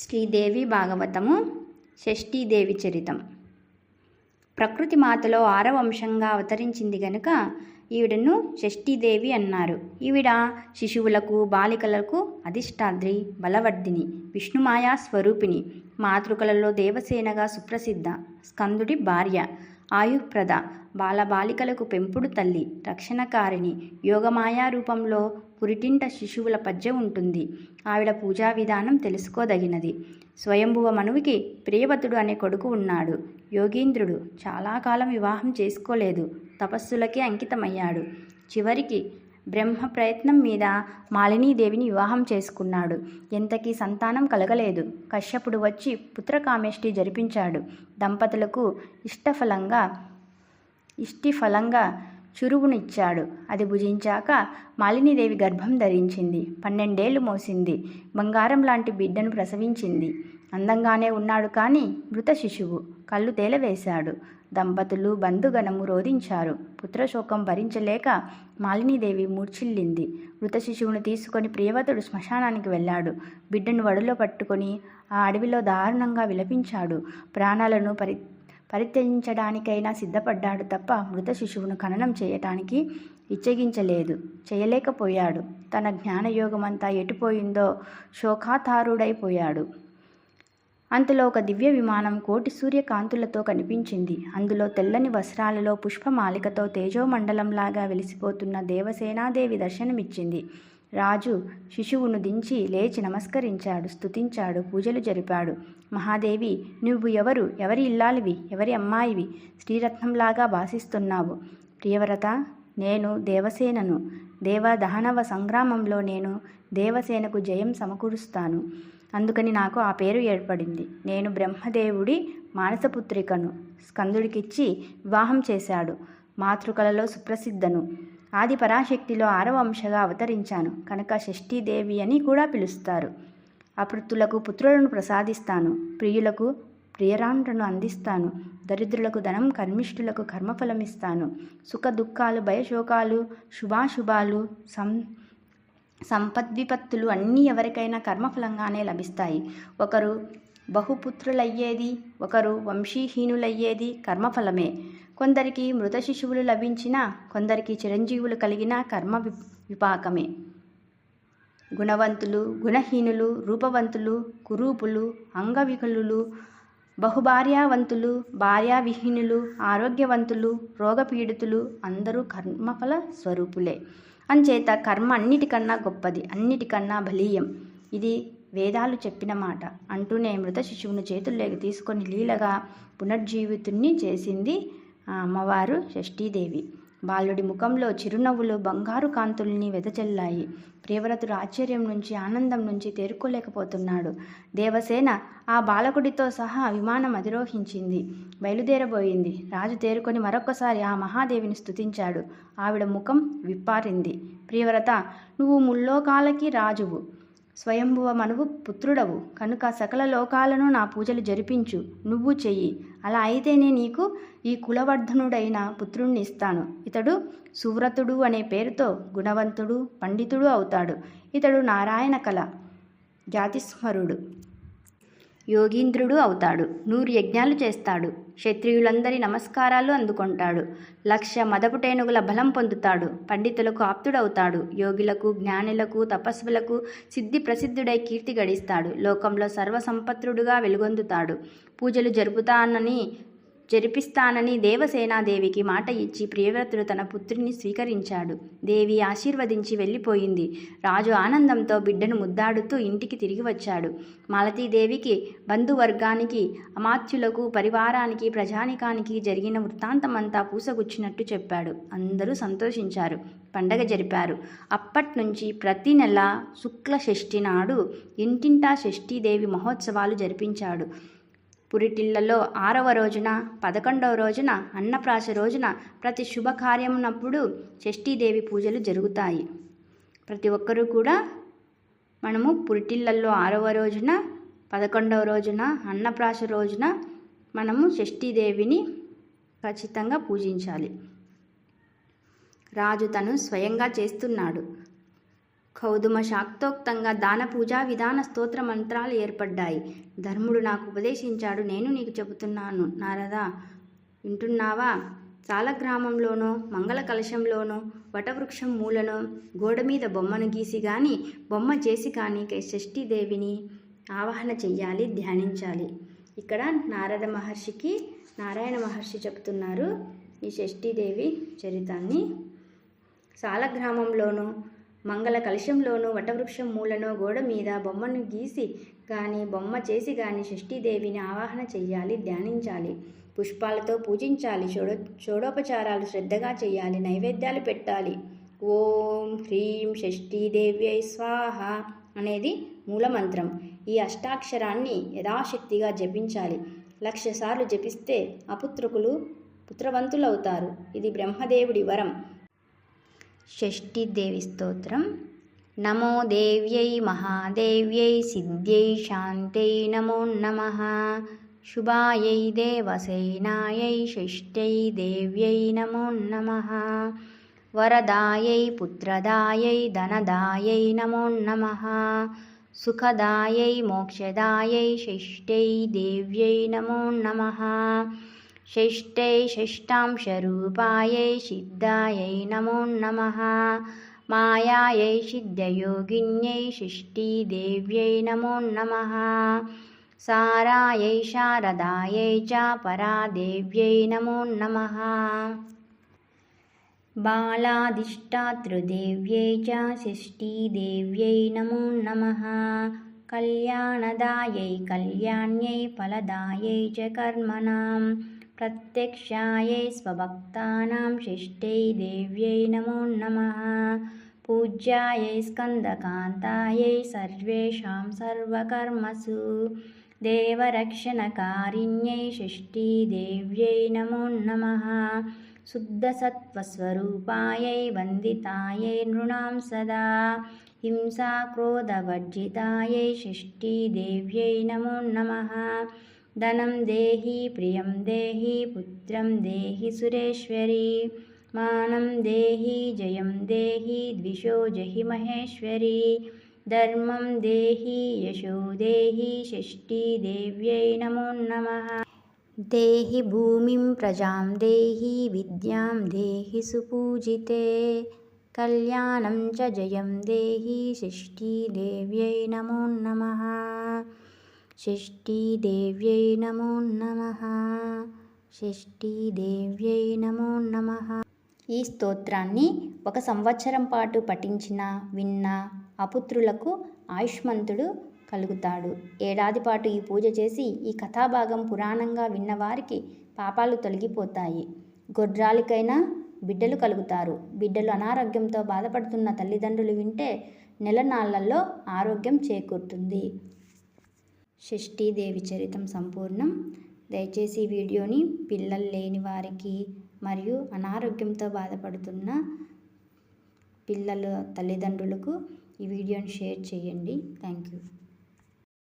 శ్రీదేవి భాగవతము షష్ఠీదేవి చరితం. ప్రకృతి మాతలో ఆరవ అంశంగా అవతరించింది గనుక ఈవిడను షష్ఠీదేవి అన్నారు. ఈవిడ శిశువులకు బాలికలకు అధిష్టాద్రి బలవర్ధిని విష్ణుమాయా స్వరూపిణి మాతృకలలో దేవసేనగా సుప్రసిద్ధ స్కందుడి భార్య ఆయుప్రద బాలబాలికలకు పెంపుడు తల్లి రక్షణకారిణి యోగమాయా రూపంలో పురిటింట శిశువుల పద్య ఉంటుంది. ఆవిడ పూజా విధానం తెలుసుకోదగినది. స్వయంభువ మనువికి ప్రియవతుడు అనే కొడుకు ఉన్నాడు. యోగీంద్రుడు చాలా కాలం వివాహం చేసుకోలేదు. తపస్సులకే అంకితమయ్యాడు. చివరికి బ్రహ్మ ప్రయత్నం మీద మాలినీదేవిని వివాహం చేసుకున్నాడు. ఎంతకీ సంతానం కలగలేదు. కశ్యపుడు వచ్చి పుత్రకామేష్టి జరిపించాడు. దంపతులకు ఇష్టఫలంగా ఇష్టిఫలంగా చురువునిచ్చాడు. అది భుజించాక మాలినీదేవి గర్భం ధరించింది. పన్నెండేళ్ళు మోసింది. బంగారం లాంటి బిడ్డను ప్రసవించింది. అందంగానే ఉన్నాడు కానీ మృత శిశువు. కళ్ళు తేలవేశాడు. దంపతులు బంధుగణము రోధించారు. పుత్రశోకం భరించలేక మాలినీదేవి మూర్ఛిల్లింది. మృత శిశువును తీసుకొని ప్రియవతుడు శ్మశానానికి వెళ్ళాడు. బిడ్డను వడిలో పట్టుకొని ఆ అడవిలో దారుణంగా విలపించాడు. ప్రాణాలను పరి పరిత్యజించడానికైనా సిద్ధపడ్డాడు తప్ప మృత శిశువును ఖననం చేయటానికి ఇచ్చగించలేదు చేయలేకపోయాడు. తన జ్ఞానయోగమంతా ఎటుపోయిందో శోకాతారుడైపోయాడు. అంతలో ఒక దివ్య విమానం కోటి సూర్యకాంతులతో కనిపించింది. అందులో తెల్లని వస్త్రాలలో పుష్పమాలికతో తేజోమండలంలాగా వెలిసిపోతున్న దేవసేనాదేవి దర్శనమిచ్చింది. రాజు శిశువును దించి లేచి నమస్కరించాడు స్తుతించాడు పూజలు జరిపాడు. మహాదేవి నువ్వు ఎవరు? ఎవరి ఇల్లాలివి? ఎవరి అమ్మాయివి? శ్రీరత్నంలాగా భాసిస్తున్నావు ప్రియవ్రత నేను దేవసేనను. దేవ దహనవ సంగ్రామంలో నేను దేవసేనకు జయం సమకూరుస్తాను. అందుకని నాకు ఆ పేరు ఏర్పడింది. నేను బ్రహ్మదేవుడి మానసపుత్రికను స్కందుడికిచ్చి వివాహం చేశాడు. మాతృకలలో సుప్రసిద్ధను. ఆది పరాశక్తిలో ఆరవ అంశగా అవతరించాను. కనుక షష్ఠీదేవి అని కూడా పిలుస్తారు. అపృత్తులకు పుత్రులను ప్రసాదిస్తాను. ప్రియులకు ప్రియరాండ్రను అందిస్తాను. దరిద్రులకు ధనం కర్మిష్ఠులకు కర్మఫలమిస్తాను. సుఖ దుఃఖాలు భయశోకాలు శుభాశుభాలు సం సంపద్విపత్తులు అన్నీ ఎవరికైనా కర్మఫలంగానే లభిస్తాయి. ఒకరు బహుపుత్రులయ్యేది ఒకరు వంశీహీనులయ్యేది కర్మఫలమే. కొందరికి మృత శిశువులు లభించినా కొందరికి చిరంజీవులు కలిగిన కర్మ విపాకమే. గుణవంతులు గుణహీనులు రూపవంతులు కురూపులు అంగవికలులు బహుభార్యావంతులు భార్యావిహీనులు ఆరోగ్యవంతులు రోగపీడితులు అందరూ కర్మఫల స్వరూపులే. అంచేత కర్మ అన్నిటికన్నా గొప్పది అన్నిటికన్నా బలీయం. ఇది వేదాలు చెప్పిన మాట. అంటూనే మృత శిశువును చేతుల్లోకి తీసుకొని లీలగా పునర్జీవితుణ్ణి చేసింది అమ్మవారు షష్ఠీదేవి. బాలుడి ముఖంలో చిరునవ్వులు బంగారు కాంతుల్ని వెదజల్లాయి. ప్రియవ్రతుడు ఆశ్చర్యం నుంచి ఆనందం నుంచి తేరుకోలేకపోతున్నాడు. దేవసేన ఆ బాలకుడితో సహా విమానం అధిరోహించింది. బయలుదేరబోయింది. రాజు తేరుకొని మరొకసారి ఆ మహాదేవిని స్తుతించాడు. ఆవిడ ముఖం విప్పారింది. ప్రియవ్రత నువ్వు ముల్లోకాలకి రాజువు. స్వయంభువ మనువు పుత్రుడవు. కనుక సకల లోకాలను నా పూజలు జరిపించు. నువ్వు చెయ్యి. అలా అయితేనే నీకు ఈ కులవర్ధనుడైన పుత్రుణ్ణి ఇస్తాను ఇతడు సువ్రతుడు అనే పేరుతో గుణవంతుడు పండితుడు అవుతాడు. ఇతడు నారాయణ కళ జాతిస్మరుడు. యోగీంద్రుడు అవుతాడు. నూరు యజ్ఞాలు చేస్తాడు. క్షత్రియులందరి నమస్కారాలు అందుకుంటాడు. లక్ష మదపుటేనుగుల బలం పొందుతాడు. పండితులకు ఆప్తుడవుతాడు. యోగులకు జ్ఞానులకు తపస్సులకు సిద్ధి ప్రసిద్ధుడై కీర్తి గడిస్తాడు. లోకంలో సర్వసంపత్రుడుగా వెలుగొందుతాడు. పూజలు జరుపుతానని జరిపిస్తానని దేవసేనాదేవికి మాట ఇచ్చి ప్రియవ్రతుడు తన పుత్రిని స్వీకరించాడు. దేవి ఆశీర్వదించి వెళ్ళిపోయింది. రాజు ఆనందంతో బిడ్డను ముద్దాడుతూ ఇంటికి తిరిగి వచ్చాడు. మాలతీదేవికి బంధువర్గానికి అమాత్యులకు పరివారానికి ప్రజానికానికి జరిగిన వృత్తాంతమంతా పూసగుచ్చినట్టు చెప్పాడు. అందరూ సంతోషించారు. పండగ జరిపారు. అప్పట్నుంచి ప్రతి నెల శుక్ల షష్ఠి నాడు ఇంటింటా షష్ఠీదేవి మహోత్సవాలు జరిపించాడు. పురిటిళ్ళలో ఆరవ రోజున పదకొండవ రోజున అన్నప్రాశ రోజున ప్రతి శుభకార్యమునప్పుడు షష్ఠీదేవి పూజలు జరుగుతాయి. ప్రతి ఒక్కరూ కూడా మనము పురిటిళ్ళలో ఆరవ రోజున పదకొండవ రోజున అన్నప్రాశ రోజున మనము షష్ఠీదేవిని ఖచ్చితంగా పూజించాలి. రాజు తను స్వయంగా చేస్తున్నాడు. కౌదుమ శాక్తోక్తంగా దాన పూజా విధాన స్తోత్ర మంత్రాలు ఏర్పడ్డాయి. ధర్ముడు నాకు ఉపదేశించాడు నేను నీకు చెబుతున్నాను. నారదా వింటున్నావా? సాలగ్రామంలోనో మంగళ కలశంలోనో వటవృక్షం మూలను గోడ మీద బొమ్మను గీసి కానీ బొమ్మ చేసి కానీ షష్ఠీదేవిని ఆవాహన చెయ్యాలి ధ్యానించాలి. ఇక్కడ నారద మహర్షికి నారాయణ మహర్షి చెప్తున్నారు ఈ షష్ఠీదేవి చరితాన్ని. సాలగ్రామంలోనూ మంగళ కలశంలోనూ వటవృక్షం మూలనో గోడ మీద బొమ్మను గీసి కానీ బొమ్మ చేసి కానీ షష్ఠీదేవిని ఆవాహన చెయ్యాలి ధ్యానించాలి. పుష్పాలతో పూజించాలి షోడో షోడోపచారాలు శ్రద్ధగా చేయాలి నైవేద్యాలు పెట్టాలి. ఓం హ్రీం షష్ఠీదేవ్యై స్వాహ అనేది మూలమంత్రం. ఈ అష్టాక్షరాన్ని యథాశక్తిగా జపించాలి. లక్ష సార్లు జపిస్తే అపుత్రకులు పుత్రవంతులవుతారు. ఇది బ్రహ్మదేవుడి వరం. षष्टिदेवीस्तोत्रं नमो देव्यै महादेव्यै सिद्ध्यै शान्त्यै नमो नमः। शुभायै देवसेनायै षष्ट्यै देव्यै नमो नमः। वरदायै पुत्रदायै धनदायै नमो नमः। सुखदायै मोक्षदायै षष्ट्यै देव्यै नमो नमः। षष्ठ्यै षष्टांशरूपायै सिद्धायै नमो नमः। मायायै सिद्धयोगिन्यै षष्टिदेव्यै नमो नमः। सारायै शारदायै च परादेव्यै नमो नमः। बालाधिष्ठातृदेव्यै च षष्टिदेव्यै नमो नमः। कल्याणदायै कल्याण्यै फलदायै च कर्मणाम्। प्रत्यक्षायै स्वभक्तानां शिष्टै देव्यै नमो नमः। पूज्यायै स्कन्दकान्तायै सर्वेषां सर्वकर्मसु। देवरक्षणकारिण्यै षष्टिदेव्यै नमः शुद्धसत्त्वस्वरूपायै वन्दितायै नृणां सदा। हिंसाक्रोधवर्जितायै षष्टिदेव्यै नमः। धनं देहि प्रियं देहि पुत्रं देहि सुरेश्वरी। मानं देहि जयं देहि द्विषो जहि महेश्वरी। धर्मं देहि यशो देहि षष्ठी देव्यै नमो नमः। देहि भूमिं प्रजां देहि विद्यां देहि सुपूजिते। कल्याणं च जयं देहि षष्ठी देव्यै नमो नमः। షష్ఠీదేవ్యై నమో నమ షష్ఠీదేవ్యై నమో నమ ఈ స్తోత్రాన్ని ఒక సంవత్సరం పాటు పఠించిన విన్న అపుత్రులకు ఆయుష్మంతుడు కలుగుతాడు. ఏడాది పాటు ఈ పూజ చేసి ఈ కథాభాగం పురాణంగా విన్నవారికి పాపాలు తొలగిపోతాయి. గొడ్రాలికైనా బిడ్డలు కలుగుతారు. బిడ్డలు అనారోగ్యంతో బాధపడుతున్న తల్లిదండ్రులు వింటే నెల నాళ్ళలో ఆరోగ్యం చేకూరుతుంది. షష్ఠీదేవి చరితం సంపూర్ణం. దయచేసి ఈ వీడియోని పిల్లలు లేని వారికి మరియు అనారోగ్యంతో బాధపడుతున్న పిల్లల తల్లిదండ్రులకు ఈ వీడియోని షేర్ చేయండి. Thank you.